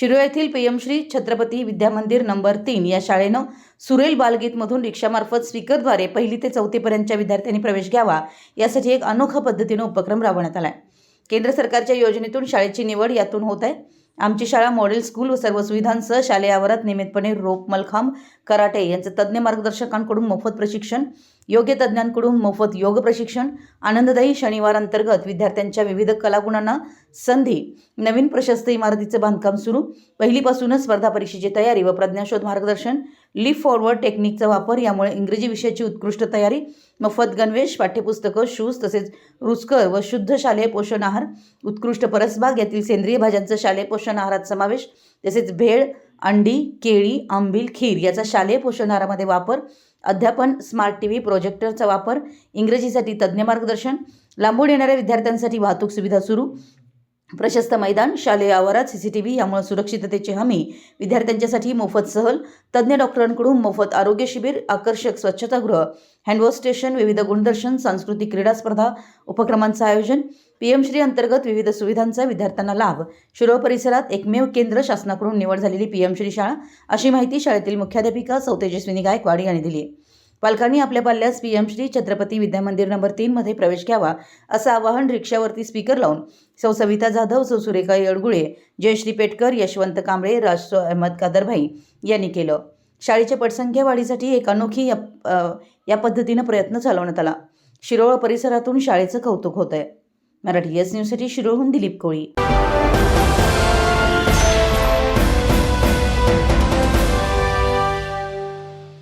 शिरोळ येथील पीएमश्री छत्रपती विद्यामंदिर नंबर तीन या शाळेनं सुरेल बालगीतमधून रिक्षामार्फत स्पीकरद्वारे पहिली ते चौथीपर्यंतच्या विद्यार्थ्यांनी प्रवेश घ्यावा यासाठी एक अनोखा पद्धतीनं उपक्रम राबवण्यात आला आहे केंद्र सरकारच्या योजनेतून शाळेची निवड यातून होत आहे. आमची शाळा मॉडेल स्कूल व सर्व सुविधांसह शालेय आवारात नियमितपणे रोप मलखांब कराटे यांचं तज्ज्ञ मार्गदर्शकांकडून मोफत प्रशिक्षण योग्य तज्ज्ञांकडून मोफत योग प्रशिक्षण आनंददायी शनिवार अंतर्गत विद्यार्थ्यांच्या विविध कलागुणांना संधी नवीन प्रशस्त इमारतीचं बांधकाम सुरू पहिलीपासूनच स्पर्धा परीक्षेची तयारी व प्रज्ञाशोध मार्गदर्शन लिफ फॉरवर्ड टेक्निकचा वापर यामुळे इंग्रजी विषयाची उत्कृष्ट तयारी मफत गणवेश पाठ्यपुस्तकं शूज तसेच रुचकर व शुद्ध शालेय पोषण आहार उत्कृष्ट परसबाग यातील सेंद्रिय भाज्यांचा शालेय पोषण आहारात समावेश तसेच भेळ अंडी केळी आंबील खीर याचा शालेय पोषण आहारामध्ये वापर अध्यापन स्मार्ट टी व्ही प्रोजेक्टरचा वापर इंग्रजीसाठी तज्ज्ञ मार्गदर्शन लांबून येणाऱ्या विद्यार्थ्यांसाठी वाहतूक सुविधा सुरू प्रशस्त मैदान शालेय आवारात सी सी टी व्ही यामुळे सुरक्षिततेची हमी विद्यार्थ्यांच्यासाठी मोफत सहल तज्ज्ञ डॉक्टरांकडून मोफत आरोग्य शिबिर आकर्षक स्वच्छतागृह हँडवॉश स्टेशन विविध गुणदर्शन सांस्कृतिक क्रीडा स्पर्धा उपक्रमांचं आयोजन पीएम श्री अंतर्गत विविध सुविधांचा विद्यार्थ्यांना लाभ. शिरोळ परिसरात एकमेव केंद्र शासनाकडून निवड झालेली पीएम श्री शाळा अशी माहिती शाळेतील मुख्याध्यापिका सौतेजस्विनी गायकवाड यांनी दिली. पालकांनी आपल्या पाल्यास पीएम श्री छत्रपती विद्यामंदिर नंबर तीनमध्ये प्रवेश घ्यावा असं आवाहन रिक्षावरती स्पीकर लावून सौ सविता जाधव सौ सुरेखा येडगुळे जयश्री पेटकर यशवंत कांबळे राजसो अहमद कादरभाई यांनी केलं. शाळेच्या पटसंख्या वाढीसाठी एक अनोखी या या पद्धतीनं प्रयत्न चालवण्यात आला. शिरोळ परिसरातून शाळेचं कौतुक होत आहे मराठी एस न्यूजसाठी शिरोळहून दिलीप कोळी.